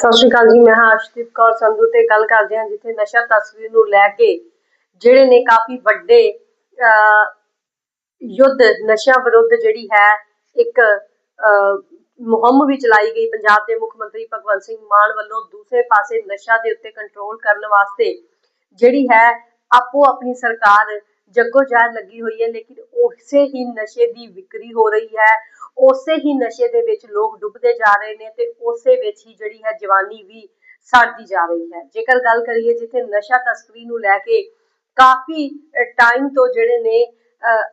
ਸਤਿ ਸ਼੍ਰੀ ਅਕਾਲ ਜੀ, ਮੈਂ ਹਾਂ ਅਰਸ਼ਦੀਪ ਕੌਰ ਸੰਧੂ ਤੇ ਗੱਲ ਕਰਦੇ ਹਾਂ ਜਿੱਥੇ ਨਸ਼ਾ ਤਸਵੀਰ ਨੂੰ ਲੈ ਕੇ ਜਿਹੜੇ ਨੇ ਕਾਫੀ ਵੱਡੇ ਯੁੱਧ ਨਸ਼ਾ ਵਿਰੁੱਧ ਜਿਹੜੀ ਹੈ ਇੱਕ ਮੁਹਿੰਮ ਵੀ ਚਲਾਈ ਗਈ ਪੰਜਾਬ ਦੇ ਮੁੱਖ ਮੰਤਰੀ ਭਗਵੰਤ ਸਿੰਘ ਮਾਨ ਵੱਲੋਂ ਦੂਸਰੇ ਪਾਸੇ ਨਸ਼ਾ ਦੇ ਉੱਤੇ ਕੰਟਰੋਲ ਕਰਨ ਵਾਸਤੇ ਜਿਹੜੀ ਹੈ ਆਪੋ ਆਪਣੀ ਸਰਕਾਰ ਜੱਗੋ ਜਾਰ ਲੱਗੀ ਹੋਈ ਹੈ, ਲੇਕਿਨ ਉਸੇ ਹੀ ਨਸ਼ੇ ਦੀ ਵਿਕਰੀ ਹੋ ਰਹੀ ਹੈ। ਉਸੇ ਹੀ ਨਸ਼ੇ ਦੇ ਵਿੱਚ ਲੋਕ ਡੁੱਬਦੇ ਜਾ ਰਹੇ ਨੇ ਤੇ ਉਸੇ ਵਿੱਚ ਹੀ ਜਿਹੜੀ ਹੈ ਜਵਾਨੀ ਵੀ ਸੜਦੀ ਜਾ ਰਹੀ ਹੈ। ਜੇਕਰ ਗੱਲ ਕਰੀਏ ਜਿੱਥੇ ਨਸ਼ਾ ਤਸਕਰੀ ਨੂੰ ਲੈ ਕੇ ਕਾਫੀ ਟਾਈਮ ਤੋਂ ਜਿਹੜੇ ਨੇ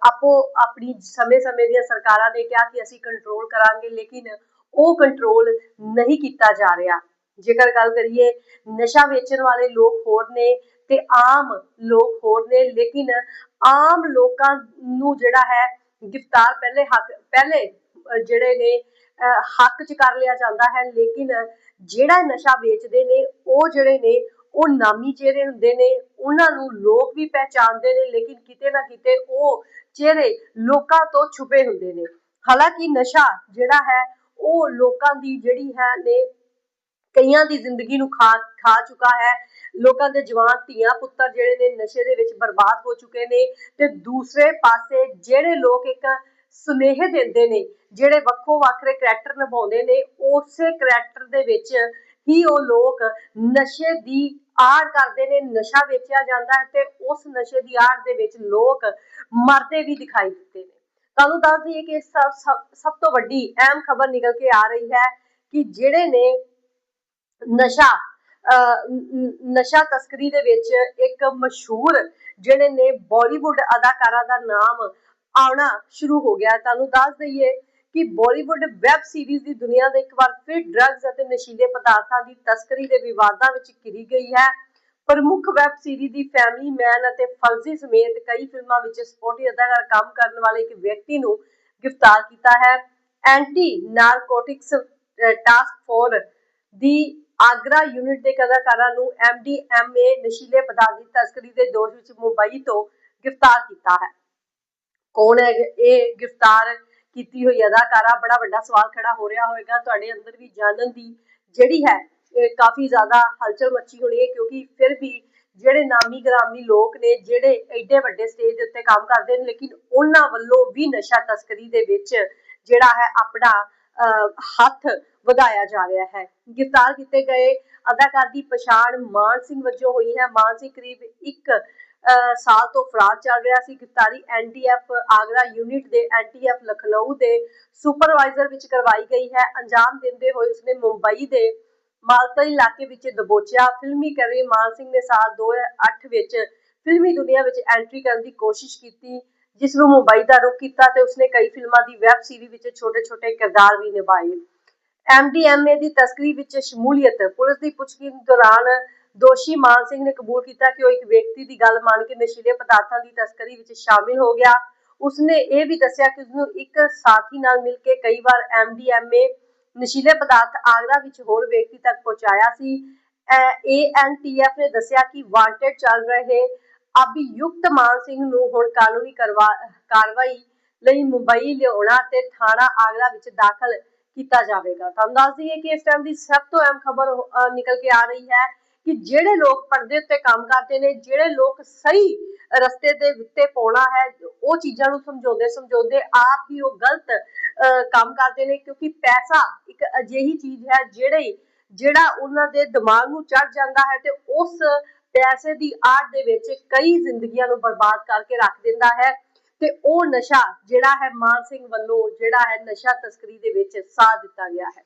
ਆਪੋ ਆਪਣੀ ਸਮੇਂ-ਸਮੇਂ ਦੀਆਂ ਸਰਕਾਰਾਂ ਨੇ ਕਿਹਾ ਕਿ ਅਸੀਂ ਕੰਟਰੋਲ ਕਰਾਂਗੇ, ਲੇਕਿਨ ਉਹ ਕੰਟਰੋਲ ਨਹੀਂ ਕੀਤਾ ਜਾ ਰਿਹਾ। ਜੇਕਰ ਗੱਲ ਕਰੀਏ, ਨਸ਼ਾ ਵੇਚਣ ਵਾਲੇ ਲੋਕ ਹੋਰ ਨੇ ਤੇ ਆਮ ਲੋਕ ਹੋਰ ਨੇ, ਲੇਕਿਨ ਆਮ ਲੋਕਾਂ ਨੂੰ ਜਿਹੜਾ ਹੈ, ਗ੍ਰਿਫਤਾਰ ਪਹਿਲੇ ਹੱਕ ਪਹਿਲੇ ਜਿਹੜੇ ਨੇ ਹੱਕ ਚ ਕਰ ਲਿਆ ਜਾਂਦਾ ਹੈ, ਲੇਕਿਨ ਜਿਹੜਾ ਨਸ਼ਾ ਵੇਚਦੇ ਨੇ, ਉਹ ਜਿਹੜੇ ਨੇ, ਉਹ ਨਾਮੀ ਚਿਹਰੇ ਹੁੰਦੇ ਨੇ, ਉਹਨਾਂ ਨੂੰ ਲੋਕ ਵੀ ਪਹਿਚਾਨਦੇ ਨੇ, ਲੇਕਿਨ ਕਿਤੇ ਨਾ ਕਿਤੇ ਉਹ ਚਿਹਰੇ ਲੋਕਾਂ ਤੋਂ ਛੁਪੇ ਹੁੰਦੇ ਨੇ। ਹਾਲਾਂਕਿ ਨਸ਼ਾ ਜਿਹੜਾ ਹੈ, ਉਹ ਲੋਕਾਂ ਦੀ ਜਿਹੜੀ ਹੈ ਨੇ, ਕਈਆਂ ਦੀ ਜ਼ਿੰਦਗੀ ਨੂੰ ਖਾ ਖਾ ਚੁੱਕਾ ਹੈ। ਲੋਕਾਂ ਦੇ ਜਵਾਨ, ਧੀਆਂ, ਪੁੱਤਰ ਜਿਹੜੇ ਨੇ, ਨਸ਼ੇ ਦੇ ਵਿੱਚ ਬਰਬਾਦ ਹੋ ਚੁੱਕੇ ਨੇ ਤੇ ਦੂਸਰੇ ਪਾਸੇ ਜਿਹੜੇ ਲੋਕ ਇੱਕ ਸੁਨੇਹੇ ਦਿੰਦੇ ਨੇ ਜਿਹੜੇ ਵੱਖੋ ਵੱਖਰੇ ਕਰੈਕਟਰ ਨਿਭਾਉਂਦੇ ਨੇ ਉਸੇ ਕਰੈਕਟਰ ਦੇ ਵਿੱਚ ਹੀ ਉਹ ਲੋਕ ਨਸ਼ੇ ਦੀ ਆੜ ਕਰਦੇ ਨੇ ਨਸ਼ਾ ਵੇਚਿਆ ਜਾਂਦਾ ਹੈ ਤੇ ਉਸ ਨਸ਼ੇ ਦੀ ਆੜ ਦੇ ਵਿੱਚ ਲੋਕ ਮਰਦੇ ਵੀ ਦਿਖਾਈ ਦਿੱਤੇ ਨੇ। ਤੁਹਾਨੂੰ ਦੱਸ ਦਈਏ ਕਿ ਸਭ ਸਭ ਸਭ ਤੋਂ ਵੱਡੀ ਅਹਿਮ ਖਬਰ ਨਿਕਲ ਕੇ ਆ ਰਹੀ ਹੈ ਕਿ ਜਿਹੜੇ ਨੇ ਨਸ਼ਾ ਅਹ, ਨਸ਼ਾ ਤਸਕਰੀ ਦੇ ਵਿੱਚ ਇੱਕ ਮਸ਼ਹੂਰ ਜਿਹੜੇ ਨੇ ਬਾਲੀਵੁੱਡ ਅਦਾਕਾਰਾ ਦਾ ਨਾਮ ਆਉਣਾ ਸ਼ੁਰੂ ਹੋ ਗਿਆ ਤੁਹਾਨੂੰ ਦੱਸ ਦਈਏ ਕਿ ਬਾਲੀਵੁੱਡ ਵੈਬ ਸੀਰੀਜ਼ ਦੀ ਦੁਨੀਆ ਦੇ ਇੱਕ ਵਾਰ ਫਿਰ ਡਰੱਗਸ ਅਤੇ ਨਸ਼ੀਲੇ ਪਦਾਰਥਾਂ ਦੀ ਤਸਕਰੀ ਦੇ ਵਿਵਾਦਾਂ ਵਿੱਚ ਘਿਰੀ ਗਈ ਹੈ। ਪ੍ਰਮੁੱਖ ਵੈਬ ਸੀਰੀਜ਼ ਦੀ ਫੈਮਿਲੀ ਮੈਨ ਅਤੇ ਫਰਜ਼ੀ ਸਮੇਤ ਕਈ ਫਿਲਮਾਂ ਵਿੱਚ ਸਪੋਰਟੀ ਅਦਾਕਾਰ ਕੰਮ ਕਰਨ ਵਾਲੇ ਇੱਕ ਵਿਅਕਤੀ ਨੂੰ ਗ੍ਰਿਫਤਾਰ ਕੀਤਾ ਹੈ। ਐਂਟੀ ਨਾਰਕੋਟਿਕਸ ਟਾਸਕ ਫੋਰਸ ਦੀ ਆਗਰਾ ਯੂਨਿਟ ਦੇ ਅਦਾਕਾਰਾਂ ਨੂੰ ਐਮਡੀਐਮਏ ਨਸ਼ੀਲੇ ਪਦਾਰਥ ਦੀ ਤਸਕਰੀ ਦੇ ਦੋਸ਼ ਵਿੱਚ ਮੁੰਬਈ ਤੋਂ ਗ੍ਰਿਫਤਾਰ ਕੀਤਾ ਹੈ। ਕੌਣ ਹੈ ਇਹ ਗ੍ਰਿਫਤਾਰ ਕੀਤੀ ਹੋਈ ਅਦਾਕਾਰਾ, ਬੜਾ ਵੱਡਾ ਸਵਾਲ ਖੜਾ ਹੋ ਰਿਹਾ ਹੋਵੇਗਾ। ਤੁਹਾਡੇ ਅੰਦਰ ਵੀ ਜਾਣਨ ਦੀ ਜਿਹੜੀ ਹੈ ਕਾਫੀ ਜ਼ਿਆਦਾ ਹਲਚਲ ਮੱਚੀ ਹੋਣੀ ਹੈ, ਕਿਉਂਕਿ ਫਿਰ ਵੀ ਜਿਹੜੇ ਨਾਮੀ ਗ੍ਰਾਮੀ ਲੋਕ ਨੇ, ਜਿਹੜੇ ਐਡੇ ਵੱਡੇ ਸਟੇਜ ਦੇ ਉੱਤੇ ਕੰਮ ਕਰਦੇ ਨੇ, ਲੇਕਿਨ ਉਹਨਾਂ ਵੱਲੋਂ ਵੀ ਨਸ਼ਾ ਤਸਕਰੀ ਦੇ ਵਿੱਚ ਜਿਹੜਾ ਹੈ, ਆਪਣਾ ਹੱਥ ਵਧਾਇਆ ਜਾ ਰਿਹਾ ਹੈ। ਗ੍ਰਿਫਤਾਰ ਕੀਤੇ ਗਏ ਅਦਾਕਾਰ ਦੀ ਪਛਾਣ ਮਾਨ ਸਿੰਘ ਵਜੋਂ ਹੋਈ ਹੈ। ਮਾਨ ਸਿੰਘ ਕਰੀਬ ਇੱਕ ਸਾਲ ਤੋਂ ਫਰਾਰ ਚੱਲ ਰਿਹਾ ਸੀ ਗ੍ਰਿਫਤਾਰੀ ਐਨਟੀਐਫ ਆਗਰਾ ਯੂਨਿਟ ਦੇ ਐਨਟੀਐਫ ਲਖਨਊ ਦੇ ਸੁਪਰਵਾਈਜ਼ਰ ਵਿੱਚ ਕਰਵਾਈ ਗਈ ਹੈ। ਅੰਜਾਮ ਦਿੰਦੇ ਹੋਏ ਉਸਨੇ ਮੁੰਬਈ ਦੇ ਮਾਲਤਾ ਇਲਾਕੇ ਵਿੱਚ ਦਬੋਚਿਆ। ਫਿਲਮੀ ਕਰੀਅਰ ਮਾਨ ਸਿੰਘ ਨੇ ਸਾਲ 2008 ਵਿੱਚ ਫਿਲਮੀ ਦੁਨੀਆ ਵਿੱਚ ਐਂਟਰੀ ਕਰਨ ਦੀ ਕੋਸ਼ਿਸ਼ ਕੀਤੀ, ਜਿਸ ਨੂੰ ਮੁੰਬਈ ਦਾ ਰੁਖ ਕੀਤਾ ਤੇ ਉਸਨੇ ਕਈ ਫਿਲਮਾਂ ਦੀ ਵੈਬ ਸੀਰੀਜ਼ ਵਿੱਚ ਛੋਟੇ-ਛੋਟੇ ਕਿਰਦਾਰ ਵੀ ਨਿਭਾਏ। ਐਮਡੀਐਮਏ ਦੀ ਤਸਕਰੀ ਵਿੱਚ ਸ਼ਮੂਲੀਅਤ, ਪੁਲਿਸ ਦੀ ਪੁੱਛਗਿੱਛ ਦੌਰਾਨ ਦੋਸ਼ੀ ਮਾਨ ਸਿੰਘ ਨੇ ਕਬੂਲ ਕੀਤਾ ਕਿ ਉਹ ਇੱਕ ਵਿਅਕਤੀ ਦੀ ਗੱਲ ਮੰਨ ਕੇ ਨਸ਼ੀਲੇ ਪਦਾਰਥਾਂ ਦੀ ਤਸਕਰੀ ਵਿੱਚ ਸ਼ਾਮਿਲ ਹੋ ਗਿਆ। ਉਸਨੇ ਇਹ ਵੀ ਦੱਸਿਆ ਕਿ ਉਸਨੂੰ ਇੱਕ ਸਾਥੀ ਨਾਲ ਮਿਲ ਕੇ ਕਈ ਵਾਰ ਐਮਡੀਐਮਏ ਨਸ਼ੀਲੇ ਪਦਾਰਥ ਆਗਰਾ ਵਿੱਚ ਹੋਰ ਵਿਅਕਤੀ ਤੱਕ ਪਹੁੰਚਾਇਆ ਸੀ। ਏਐਨਟੀਐਫ ਨੇ ਦੱਸਿਆ ਕਿ ਵਾਂਟਡ ਚੱਲ ਰਹੇ ਅਭਿਯੁਕਤ ਮਾਨ ਸਿੰਘ ਨੂੰ ਹੁਣ ਕਾਨੂੰਨੀ ਕਾਰਵਾਈ ਲਈ ਮੁੰਬਈ ਲਿਆਉਣਾ ਤੇ ਥਾਣਾ ਆਗਰਾ ਵਿੱਚ ਦਾਖਲ ਕੀਤਾ ਜਾਵੇਗਾ। ਤੁਹਾਨੂੰ ਦੱਸ ਦਈਏ ਕਿ ਇਸ ਟਾਈਮ ਦੀ ਸਭ ਤੋਂ ਅਹਿਮ ਖਬਰ ਨਿਕਲ ਕੇ ਆ ਰਹੀ ਹੈ ਕਿ ਜਿਹੜੇ ਲੋਕ ਪਰਦੇ ਉੱਤੇ ਕੰਮ ਕਰਦੇ ਨੇ, ਜਿਹੜੇ ਲੋਕ ਸਹੀ ਰਸਤੇ ਦੇ ਉੱਤੇ ਪਾਉਣਾ ਹੈ, ਉਹ ਚੀਜ਼ਾਂ ਨੂੰ ਸਮਝਾਉਂਦੇ ਸਮਝਾਉਂਦੇ ਆਪ ਹੀ ਉਹ ਗਲਤ ਕੰਮ ਕਰਦੇ ਨੇ, ਕਿਉਂਕਿ ਪੈਸਾ ਇੱਕ ਅਜਿਹੀ ਚੀਜ਼ ਹੈ ਜਿਹੜੇ, ਜਿਹੜਾ ਉਹਨਾਂ ਦੇ ਦਿਮਾਗ ਨੂੰ ਚੜ ਜਾਂਦਾ ਹੈ ਤੇ ਉਸ ਪੈਸੇ ਦੀ ਆੜ ਦੇ ਵਿੱਚ ਕਈ ਜ਼ਿੰਦਗੀਆਂ ਨੂੰ ਬਰਬਾਦ ਕਰਕੇ ਰੱਖ ਦਿੰਦਾ ਹੈ ਤੇ ਉਹ ਨਸ਼ਾ ਜਿਹੜਾ ਹੈ ਮਾਨ ਸਿੰਘ ਵੱਲੋਂ ਜਿਹੜਾ ਹੈ ਨਸ਼ਾ ਤਸਕਰੀ ਦੇ ਵਿੱਚ ਸਾਹ ਦਿੱਤਾ ਗਿਆ ਹੈ।